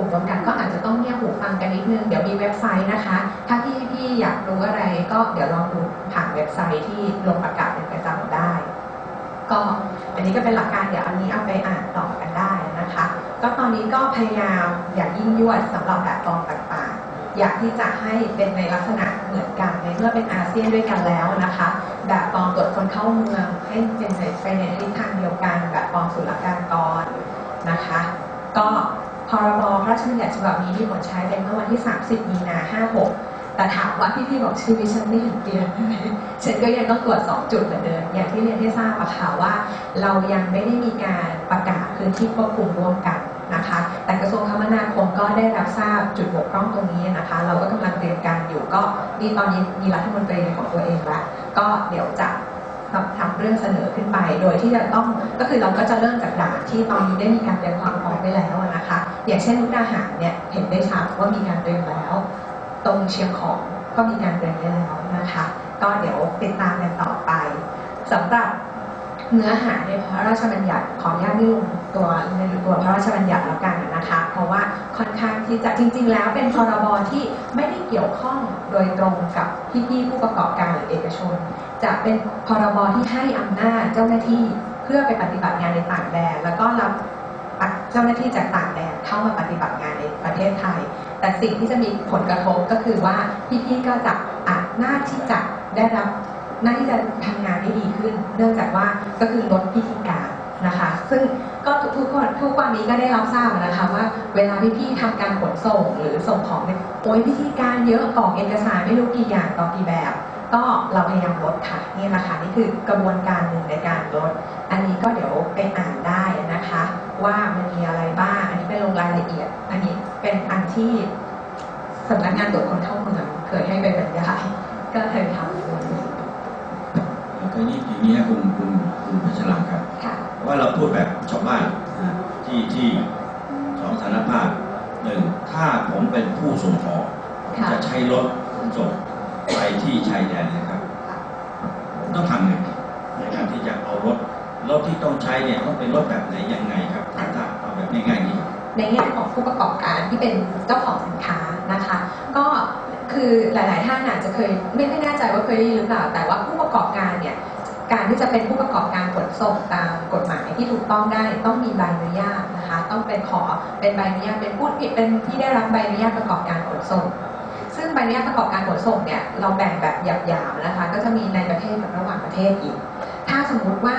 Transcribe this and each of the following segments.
คุมรวมกันก็อาจจะต้องเงียบหูฟังกันนิดนึง เดี๋ยวมีเว็บไซต์นะคะ ถ้าพี่พี่อยากรู้อะไรก็เดี๋ยวลองดูผ่านเว็บไซต์ที่ลงประกาศเป็นประจำได้ ก็อันนี้ก็เป็นหลักการเดี๋ยวอันนี้เอาไปอ่านต่อกันได้นะคะ ก็ตอนนี้ก็พยายามอย่ายิ่งยวดสำหรับแบบฟอร์มต่างๆ อยากที่จะให้เป็นในลักษณะเหมือนกันในเมื่อเป็นอาเซียนด้วยกันแล้วนะคะ แบบฟอร์มตรวจคนเข้าเมืองให้เป็นไปในทิศทางเดียวกัน แบบฟอร์มศุลกากรนะคะ ก็ พรบพระราชบัญญัติฉบับนี้มีผลใช้เป็นเมื่อวันที่ 30 มีนา 56 แต่ถามว่าพี่ๆบอกชื่อวิฉันไม่เห็นเปลี่ยนฉันก็ยังต้องตรวจสอบจุดเหมือนเดิมอย่างที่เรียนให้ทราบอะค่ะว่า เรายังไม่ได้มีการประกาศพื้นที่ควบคุมร่วมกันนะคะ แต่กระทรวงคมนาคมก็ได้รับทราบจุดบกพร่องตรงนี้นะคะ เราก็กำลังเตรียมการอยู่ก็นี่ตอนนี้มีรัฐมนตรีของตัวเองละก็เดี๋ยวจะ ทำเรื่องเสนอขึ้นไป โดยที่จะต้องก็คือเราก็จะเริ่มจากด่านที่ตอนนี้ได้มีการเตรียมความพร้อมไว้แล้วนะคะ อย่างเช่นมุกดาหารเนี่ยเห็นได้ชัดว่ามีการเตรียมแล้ว ตรงเชียงของก็มีการเตรียมไว้แล้วนะคะ ก็เดี๋ยวติดตามกันต่อไปสำหรับเนื้อหาในพระราชบัญญัติขออนุญาตไม่ลงตัวในตัวพระราชบัญญัติแล้วกันนะคะ เพราะว่าค่อนข้างที่จะจริง ๆ แล้วเป็นพรบที่ไม่ได้เกี่ยวข้องโดยตรงกับพี่ๆผู้ประกอบการหรือเอกชน จะเป็นพรบที่ให้อำนาจเจ้าหน้าที่เพื่อไปปฏิบัติงานในต่างแดน แล้วก็รับเจ้าหน้าที่จากต่างแดนเข้ามาปฏิบัติงานในประเทศไทย แต่สิ่งที่จะมีผลกระทบก็คือว่าพี่ๆก็จะอาจหน้าที่จะได้รับหน้าที่จะทำงานได้ดีขึ้น เนื่องจากว่าก็คือลดพิธีการนะคะ ซึ่งก็ทุกคนทุกวันนี้ก็ได้รับทราบนะคะว่าเวลาพี่ๆทำการขนส่งหรือส่งของเนี่ยโอ้ยพิธีการเยอะกรอกเอกสารไม่รู้กี่อย่างต่อกี่แบบ ก็เราพยายามลดค่ะนี่แหละค่ะนี่คือกระบวนการหนึ่งในการลด อันนี้ก็เดี๋ยวไปอ่านได้นะคะ ว่ามันมีอะไรบ้าง อันนี้เป็นลงรายละเอียด อันนี้เป็นอันที่สำนักงานตรวจคนเข้าเมืองเคยให้ไปบรรยายก็เคยทำด้วยแล้วก็นี่ทีนี้คุณคุณคุณพัชรังครับค่ะว่าเราพูดแบบชาวบ้านนะที่ที่สองสารภาพหนึ่งถ้าผมเป็นผู้ส่งของค่ะจะใช้รถขนส่ง ไปที่ชายแดนนะครับ ต้องทำไงในการที่จะเอารถรถที่ต้องใช้เนี่ยต้องเป็นรถแบบไหนยังไงครับถ้าถ้าเอาแบบง่ายๆนี้ในแง่ของผู้ประกอบการที่เป็นเจ้าของสินค้านะคะ ก็คือหลายๆท่านอาจจะเคยไม่ไม่แน่ใจว่าเคยได้ยินหรือเปล่า แต่ว่าผู้ประกอบการเนี่ยการที่จะเป็นผู้ประกอบการขนส่งตามกฎหมายที่ถูกต้องได้ต้องมีใบอนุญาตนะคะ ต้องเป็นขอเป็นใบอนุญาตเป็นผู้เป็นที่ได้รับใบอนุญาตประกอบการขนส่ง ซึ่งใบอนุญาตประกอบการขนส่งเนี่ยเราแบ่งแบบหยาบๆนะคะ ก็จะมีในประเทศกับระหว่างประเทศอีก ถ้าสมมุติว่า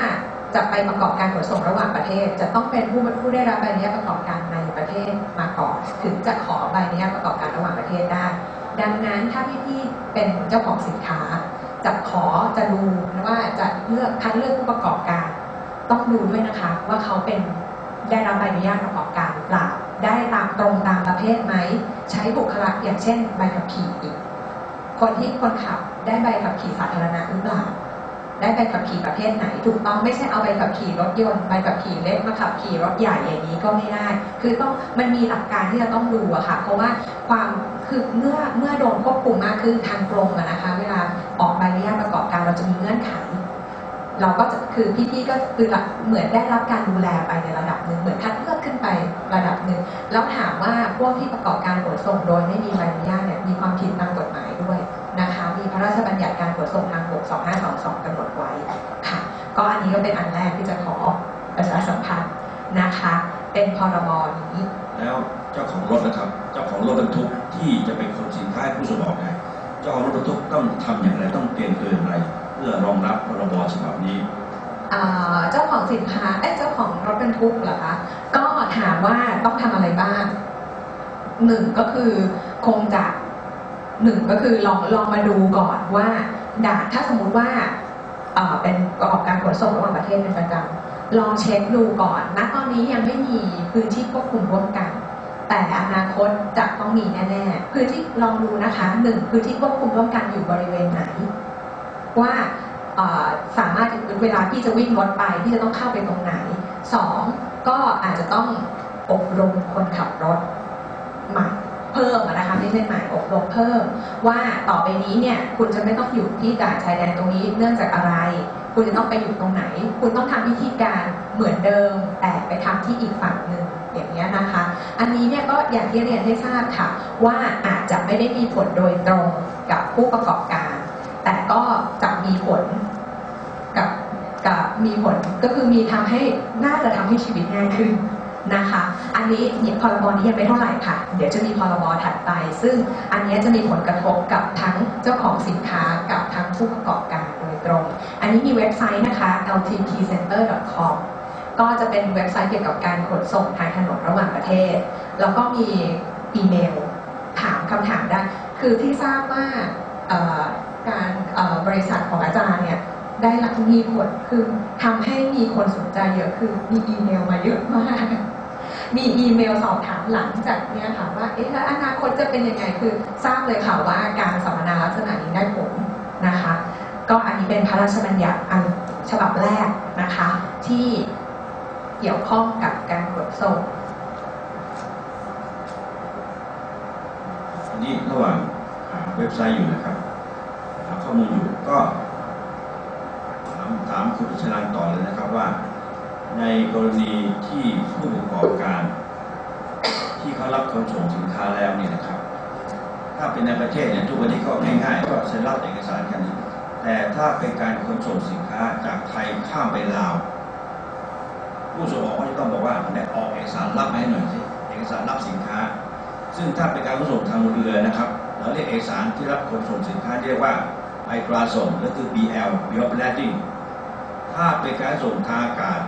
จะไปประกอบการขนส่งระหว่างประเทศ จะต้องเป็นผู้ผู้ได้รับใบอนุญาตประกอบการในประเทศมาก่อนถึงจะขอใบอนุญาตประกอบการระหว่างประเทศได้ ดังนั้นถ้าพี่ๆเป็นเจ้าของสินค้า จะขอจะดูว่าจะเลือกคัดเลือกผู้ประกอบการ ต้องดูด้วยนะคะว่าเขาเป็นได้รับใบอนุญาตประกอบการหรือเปล่า ตามตรงตามประเภทไหม ใช้บุคลากรอย่างเช่นใบขับขี่อีก คนที่คนขับได้ใบขับขี่สาธารณะหรือเปล่า ได้ใบขับขี่ประเภทไหน ถูกต้องไม่ใช่เอาใบขับขี่รถยนต์ใบขับขี่เล็กมาขับขี่รถใหญ่อย่างนี้ก็ไม่ได้ คือต้องมันมีหลักการที่จะต้องดูอะค่ะ เพราะว่าความคือเมื่อเมื่อโดนควบคุมมากขึ้นทางกรมอะนะคะ เวลาออกใบอนุญาตประกอบการเราจะมีเงื่อนไขเราก็จะคือพี่ๆก็คือเหมือนได้รับการดูแลไปในระดับหนึ่งเหมือนคัดเลือกขึ้นไประดับหนึ่งแล้วถาม ว่าพวกที่ประกอบการขนส่งโดยไม่มีใบอนุญาตเนี่ยมีความผิดตามกฎหมายด้วยนะคะ มีพระราชบัญญัติการขนส่งทางบก 2522กำหนดไว้ค่ะ ก็อันนี้ก็เป็นอันแรกที่จะขอประชาสัมพันธ์นะคะ เป็นพรบนี้ แล้วเจ้าของรถนะครับ เจ้าของรถบรรทุกที่จะเป็นคนสินค้าให้ผู้ส่งออกเนี่ยเจ้าของรถบรรทุกต้องทำอย่างไรต้องเตรียมตัวอย่างไร เพื่อรองรับพรบฉบับนี้อ่าเจ้าของสินค้าเอ้ยเจ้าของรถบรรทุกเหรอคะ ก็ถามว่าต้องทำอะไรบ้าง หนึ่งก็คือคงจะหนึ่งก็คือลองลองมาดูก่อนว่าด่านถ้าสมมุติว่าเป็นประกอบการขนส่งระหว่างประเทศเป็นประจำลองเช็คดูก่อนณตอนนี้ยังไม่มีพื้นที่ควบคุมร่วมกัน แต่อนาคตจะต้องมีแน่ๆพื้นที่ลองดูนะคะหนึ่งพื้นที่ควบคุมร่วมกันอยู่บริเวณไหน ว่าสามารถเวลาที่จะวิ่งรถไปที่จะต้องเข้าไปตรงไหนสองก็อาจจะต้องอบรมคนขับรถ ใหม่เพิ่มนะคะไม่ใช่ใหม่อบรมเพิ่ม ว่าต่อไปนี้เนี่ยคุณจะไม่ต้องอยู่ที่ด่านชายแดนตรงนี้เนื่องจากอะไร คุณจะต้องไปอยู่ตรงไหน คุณต้องทำวิธีการเหมือนเดิม แต่ไปทำที่อีกฝั่งหนึ่งอย่างนี้นะคะ อันนี้เนี่ยก็อย่างที่เรียนให้ทราบค่ะ ว่าอาจจะไม่ได้มีผลโดยตรงกับผู้ประกอบการ แต่ก็จะมีผลกับกับมีผลก็คือมีทำให้น่าจะทำให้ชีวิตง่ายขึ้น นะคะ อันนี้มีพรบนี้ยังไม่เท่าไหร่ค่ะ เดี๋ยวจะมีพรบถัดไป ซึ่งอันนี้จะมีผลกระทบกับทั้งเจ้าของสินค้ากับทั้งผู้ประกอบการโดยตรง อันนี้มีเว็บไซต์นะคะ ltpcenter.com ก็จะเป็นเว็บไซต์เกี่ยวกับการขนส่งทางถนนระหว่างประเทศ แล้วก็มีอีเมลถามคำถามได้ คือที่ทราบว่าการบริษัทของอาจารย์เนี่ยได้รับมีผลคือทำให้มีคนสนใจเยอะคือมีอีเมลมาเยอะมาก มีอีเมลสอบถามหลังจากเนี้ยค่ะว่าเอ๊ะแล้วอนาคตจะเป็นยังไงคือทราบเลยค่ะว่าการสัมมนาลักษณะนี้ได้ผลนะคะ ก็อันนี้เป็นพระราชบัญญัติอันฉบับแรกนะคะ ที่เกี่ยวข้องกับการขนส่งอันนี้ระหว่างหาเว็บไซต์อยู่นะครับหาข้อมูลอยู่ก็ถามถามคุณชลันต่อเลยนะครับว่า ในกรณีที่ผู้ประกอบการ ขนส่งสินค้าแล้วเนี่ยนะครับ ถ้าเป็นในประเทศเนี่ยทุกวันนี้ก็ง่ายๆก็เซ็นรับเอกสารกันแต่ถ้าเป็นการขนส่งสินค้าจากไทยข้ามไปลาว ผู้ส่งออกก็จะต้องบอกว่าได้ออกเอกสารรับมาให้หน่อยสิเอกสารรับสินค้า ซึ่งถ้าเป็นการขนส่งทางเรือนะครับเราเรียกเอกสารที่รับขนส่งสินค้าเรียกว่าไอตราส่งก็คือ BL Bill of Lading ถ้าเป็นการส่งทางอากาศ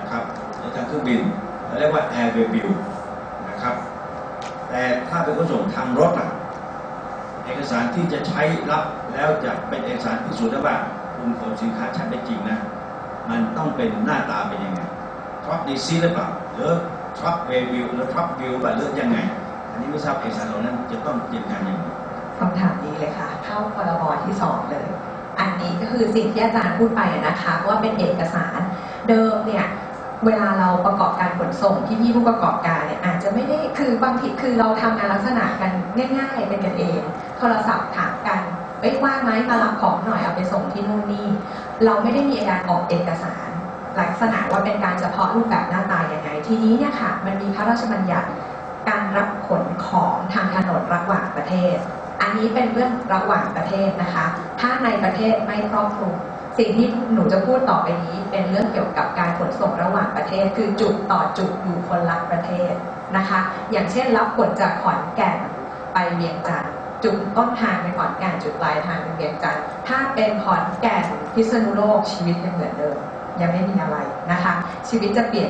นะครับในทางเครื่องบินเราเรียกว่า Air Bill นะครับ แต่ถ้าเป็นขนส่งทางรถอะเอกสารที่จะใช้รับแล้วจะเป็นเอกสารพิสูจน์ได้ว่าคุณขนสินค้าใช้ได้จริงนะมันต้องเป็นหน้าตาเป็นยังไงทรัพดีซีหรือเปล่าหรือทรัพเววิวหรือทรัพวิวแบบเลือกยังไง อันนี้ไม่ทราบเอกสารเหล่านั้นจะต้องเตรียมการยังไงคำถามนี้เลยค่ะเข้าพรบที่สองเลย อันนี้ก็คือสิ่งที่อาจารย์พูดไปนะคะว่าเป็นเอกสารเดิมเนี่ยเวลาเราประกอบการขนส่งที่พี่ผู้ประกอบการเนี่ยอา จะไม่ได้คือบางทีคือเราทำงานลักษณะกันง่ายๆเป็นกันเองโทรศัพท์ถามกันเอ้ว่างไหมมารับของหน่อยเอาไปส่งที่นู่นนี่เราไม่ได้มีการออกเอกสาร ลักษณะว่าเป็นการเฉพาะรูปแบบหน้าตายังไงทีนี้เนี่ยค่ะมันมีพระราชบัญญัติการรับขนของทางถนนระหว่างประเทศ อันนี้เป็นเรื่องระหว่างประเทศนะคะ ถ้าในประเทศไม่ครอบคลุม สิ่งที่หนูจะพูดต่อไปนี้เป็นเรื่องเกี่ยวกับการขนส่งระหว่างประเทศ คือจุดต่อจุดอยู่คนละประเทศนะคะ อย่างเช่นรับขนจากขอนแก่นไปเวียงจันทร์จุดต้นทางเป็นขอนแก่นจุดปลายทางเป็นเวียงจันทร์ถ้าเป็นขอนแก่นพิษณุโลกชีวิตยังเหมือนเดิมยังไม่มีอะไรนะคะ ชีวิตจะเปลี่ยน